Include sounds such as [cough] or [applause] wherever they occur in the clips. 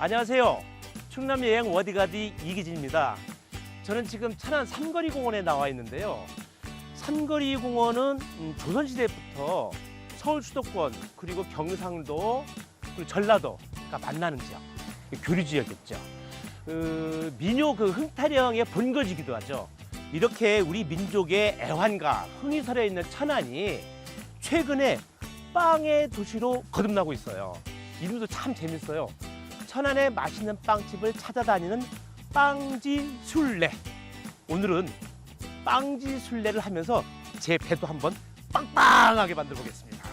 안녕하세요. 충남 여행 워디가디 이기진입니다. 저는 지금 천안 삼거리 공원에 나와 있는데요. 삼거리 공원은 음, 조선시대부터 서울 수도권 그리고 경상도 그리고 전라도가 만나는 지역, 교류 지역이었죠. 그 민요 그 흥타령의 본거지기도 하죠. 이렇게 우리 민족의 애환과 흥이 서려 있는 천안이 최근에 빵의 도시로 거듭나고 있어요. 이름도 참 재밌어요. 천안의 맛있는 빵집을 찾아다니는 빵지 술래. 오늘은 빵지 술래를 하면서 제 배도 한번 빵빵하게 만들어 보겠습니다.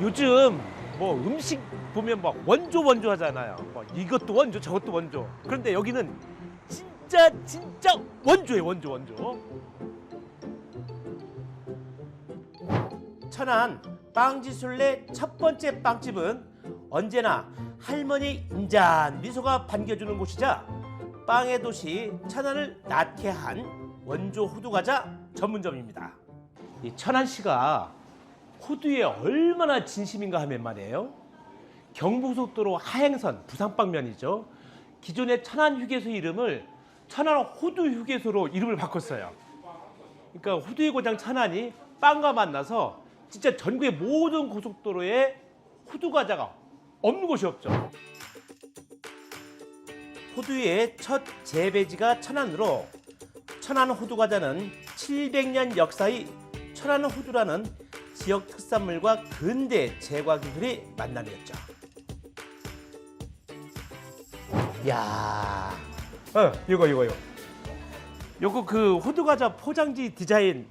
요즘 뭐 음식 보면 막 원조 원조 하잖아요. 뭐 이것도 원조 저것도 원조. 그런데 여기는 진짜 진짜 원조예요 원조 원조. 천안 빵지술래 첫 번째 빵집은 언제나 할머니 인잔 미소가 반겨주는 곳이자 빵의 도시 천안을 낳게 한 원조 호두과자 전문점입니다. 이 천안시가 호두에 얼마나 진심인가 하면 말이에요. 경부고속도로 하행선 부산 방면이죠. 기존의 천안 휴게소 이름을 천안 호두 휴게소로 이름을 바꿨어요. 그러니까 호두의 고장 천안이 빵과 만나서 진짜 전국의 모든 고속도로에 호두 과자가 없는 곳이 없죠. 호두의 첫 재배지가 천안으로 천안 호두 과자는 700년 역사의 천안 호두라는 지역 특산물과 근대 제과 기술이 만남이었죠. 야, 어 이거 이거 이거. 요거 그 호두 과자 포장지 디자인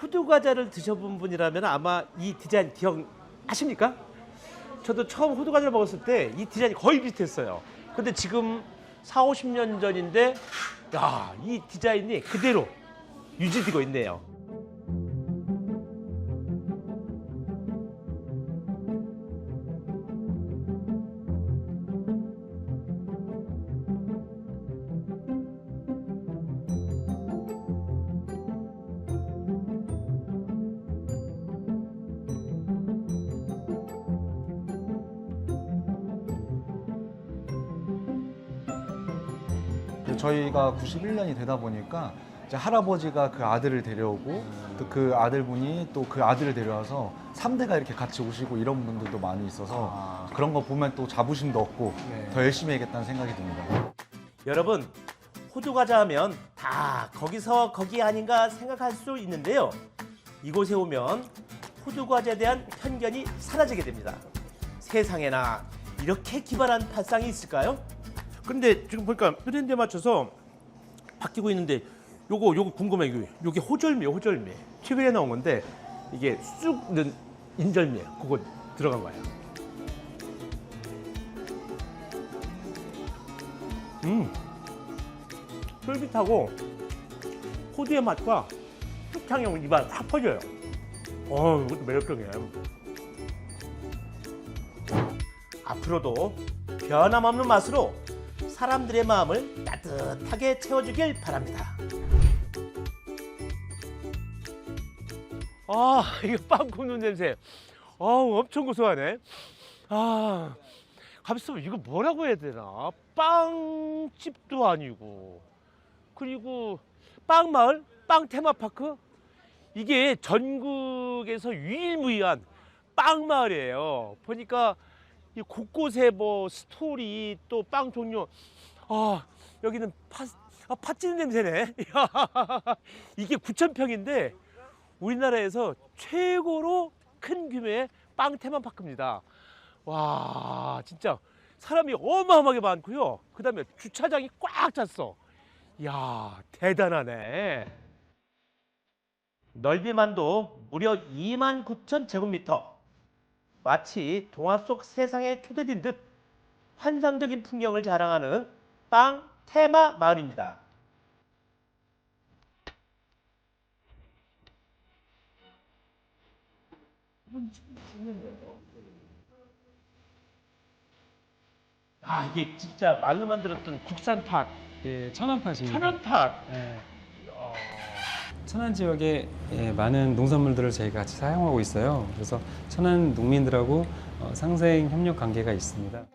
호두 과자를 드셔본 분이라면 아마 이 디자인 기억하십니까? 저도 처음 호두 과자를 먹었을 때 이 디자인이 거의 비슷했어요. 근데 지금 4, 50년 전인데 야, 이 디자인이 그대로 유지되고 있네요. 저희가 91년이 되다 보니까 이제 할아버지가 그 아들을 데려오고 또 그 아들분이 또 그 아들을 데려와서 3대가 이렇게 같이 오시고 이런 분들도 많이 있어서 그런 거 보면 또 자부심도 얻고 네. 더 열심히 해야겠다는 생각이 듭니다. 여러분 호두 과자 하면 다 거기서 거기 아닌가 생각할 수 있는데요. 이곳에 오면 호두 과자에 대한 편견이 사라지게 됩니다. 세상에나 이렇게 기발한 발상이 있을까요? 근데 지금 보니까 트렌드에 맞춰서 바뀌고 있는데 요거 요거 궁금해 요 요게 호절미 호절미 최근에 나온 건데 이게 쑥 넣은 인절미 그거 들어간 거예요. 음. 쫄깃하고 호두의 맛과 쑥향이 입안 확 퍼져요. 어, 이것도 매력적이에요. 앞으로도 변함없는 맛으로 사람들의 마음을 따뜻하게 채워주길 바랍니다. 아, 이거 빵 굽는 냄새. 아우, 엄청 고소하네. 아, 가만있어 이거 뭐라고 해야 되나? 빵집도 아니고 그리고 빵마을, 빵 테마파크 이게 전국에서 유일무이한 빵마을이에요. 보니까 이 곳곳에 뭐 스토리 또 빵 종류 아 여기는 파, 아, 팥 찌는 냄새네. [laughs] 이게 9천 평인데 우리나라에서 최고로 큰 규모의 빵 테마파크입니다. 와 진짜 사람이 어마어마하게 많고요. 그 다음에 주차장이 꽉 찼어. 이야 대단하네. 넓이만도 무려 2만 9천 제곱미터. 마치 동화 속 세상에 초대된 듯 환상적인 풍경을 자랑하는 빵 테마 마을입니다. 아 이게 진짜 말로만 들었던 국산 팥, 예, 천안팥입니다. 천연 팥. 예, 어, 천안 지역에 예, 많은 농산물들을 저희가 같이 사용하고 있어요. 그래서 천안 농민들하고 어, 상생 협력 관계가 있습니다.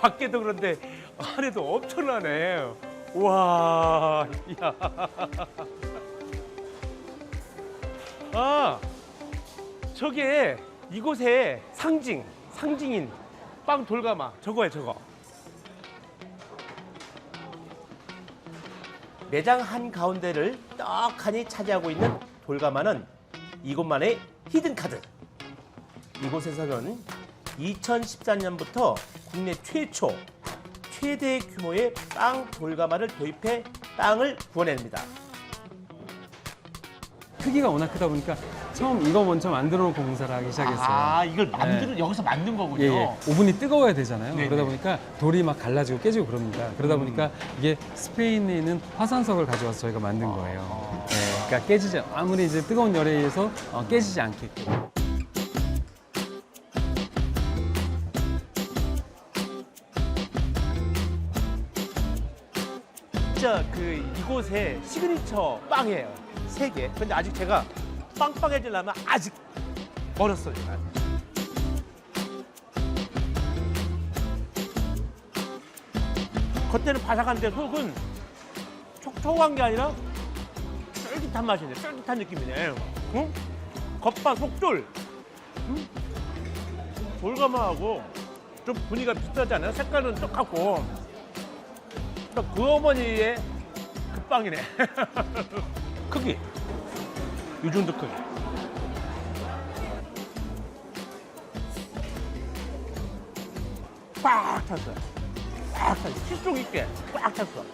밖에도 그런데 안에도 엄청나네. 와, 야. 아, 저게 이곳의 상징, 상징인 빵 돌가마. 저거야, 저거. 매장 한 가운데를 떡하니 차지하고 있는 돌가마는 이곳만의 히든 카드. 이곳에서는 2014년부터 국내 최초 최대 규모의 빵 돌가마를 도입해 빵을 구워냅니다. 크기가 워낙 크다 보니까 처음 이거 먼저 만들어 놓고 공사를 하기 시작했어요. 아, 이걸 만드는 여기서 만든 거군요. 예, 예. 오븐이 뜨거워야 되잖아요. 네네. 그러다 보니까 돌이 막 갈라지고 깨지고 그럽니다. 그러다 보니까 이게 스페인에 있는 화산석을 가져와서 저희가 만든 거예요. 예, 그러니까 깨지지 아무리 이제 뜨거운 열에 의해서 어, 깨지지 않게끔. 이곳의 시그니처 빵이에요. 세 개. 근데 아직 제가 빵빵해지려면 아직 멀었어요. 겉에는 바삭한데 속은 촉촉한 게 아니라 쫄깃한 맛이네. 쫄깃한 느낌이네. 응? 겉바 속쫄. 응? 돌가마하고 좀 분위기가 비슷하지 않아요? 색깔은 똑같고. 딱그 어머니의 그 빵이네. [laughs] 크기. 이 정도 크기. 꽉 찼어요. 꽉 찼어요. 실속 있게 꽉 찼어.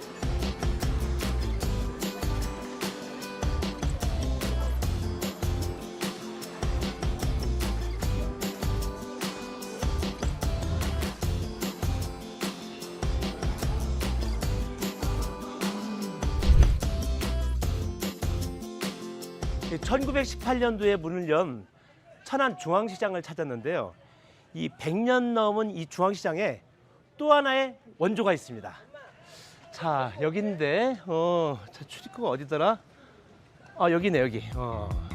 1918년도에 문을 연 천안 중앙시장을 찾았는데요. 이 100년 넘은 이 중앙시장에 또 하나의 원조가 있습니다. 자, 여긴데, 어, 자, 출입구가 어디더라? 아, 여기네, 여기. 어.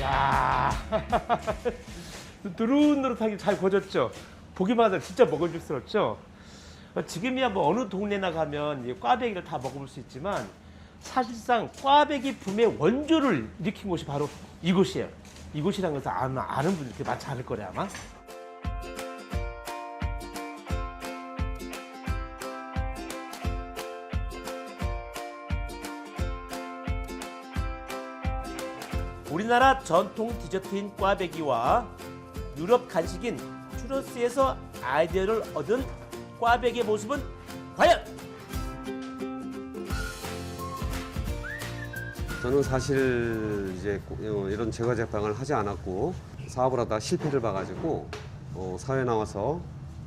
야 [laughs] 누릇누릇하게 잘 구워졌죠. 보기만 해도 진짜 먹을줄스럽죠. 어, 지금이야 뭐 어느 동네나 가면 이 꽈배기를 다 먹어볼 수 있지만 사실상 꽈배기 붐의 원조를 일으킨 곳이 바로 이곳이에요. 이곳이라는 것을 아마 아는 분들이 많지 않을 거래 아마. 우리나라 전통 디저트인 꽈배기와 유럽 간식인 추러스에서 아이디어를 얻은 꽈배기의 모습은 과연? 저는 사실 이제 고- 어, 이런 제과 제빵을 하지 않았고 사업을 하다 실패를 봐가지고 어, 사회 나와서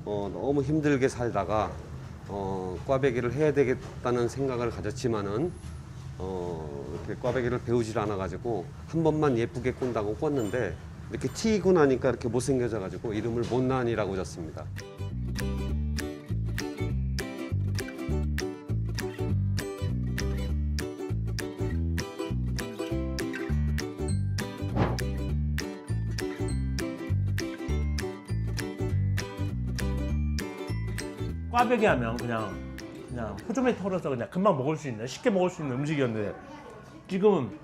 어, 너무 힘들게 살다가 어, 꽈배기를 해야 되겠다는 생각을 가졌지만은 어, 꽈배기를 배우질 않아가지고 한 번만 예쁘게 꾼다고 꿨는데 이렇게 튀고 나니까 이렇게 못생겨져가지고 이름을 못난이라고 졌습니다. 꽈배기 하면 그냥 그냥 호주머니 털어서 그냥 금방 먹을 수 있는 쉽게 먹을 수 있는 음식이었는데 지금은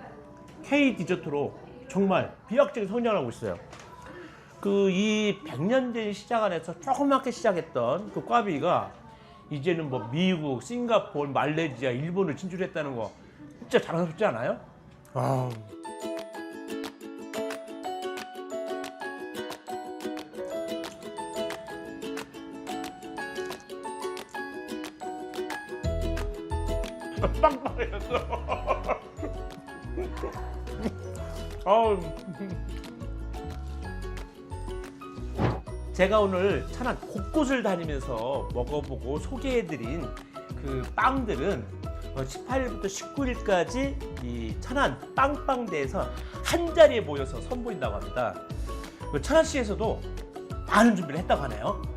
K 디저트로 정말 비약적인 성장을 하고 있어요. 그 이 100년 된 시장 안에서 조그맣게 시작했던 그 꽈배기가 이제는 뭐 미국, 싱가포르, 말레이시아, 일본을 진출했다는 거 진짜 자랑스럽지 않아요? 아, 빵빵해졌어. 아우. 제가 오늘 천안 곳곳을 다니면서 먹어보고 소개해드린 그 빵들은 18일부터 19일까지 이 천안 빵빵대에서 한 자리에 모여서 선보인다고 합니다. 그 천안시에서도 많은 준비를 했다고 하네요.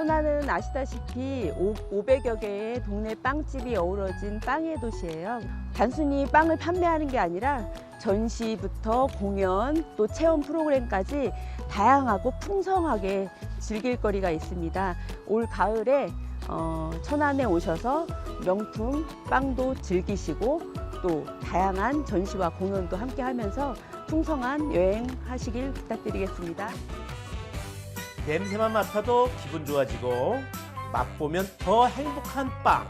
천안은 아시다시피 500여 개의 동네 빵집이 어우러진 빵의 도시예요. 단순히 빵을 판매하는 게 아니라 전시부터 공연 또 체험 프로그램까지 다양하고 풍성하게 즐길 거리가 있습니다. 올 가을에 어, 천안에 오셔서 명품 빵도 즐기시고 또 다양한 전시와 공연도 함께 하면서 풍성한 여행 하시길 부탁드리겠습니다. 냄새만 맡아도 기분 좋아지고 맛보면 더 행복한 빵.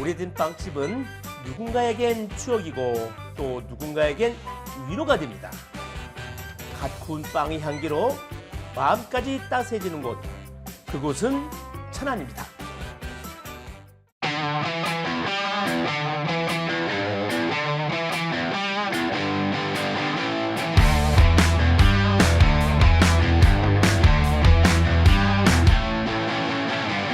오래된 빵집은 누군가에겐 추억이고 또 누군가에겐 위로가 됩니다. 갓 구운 빵의 향기로 마음까지 따스해지는 곳. 그곳은 천안입니다.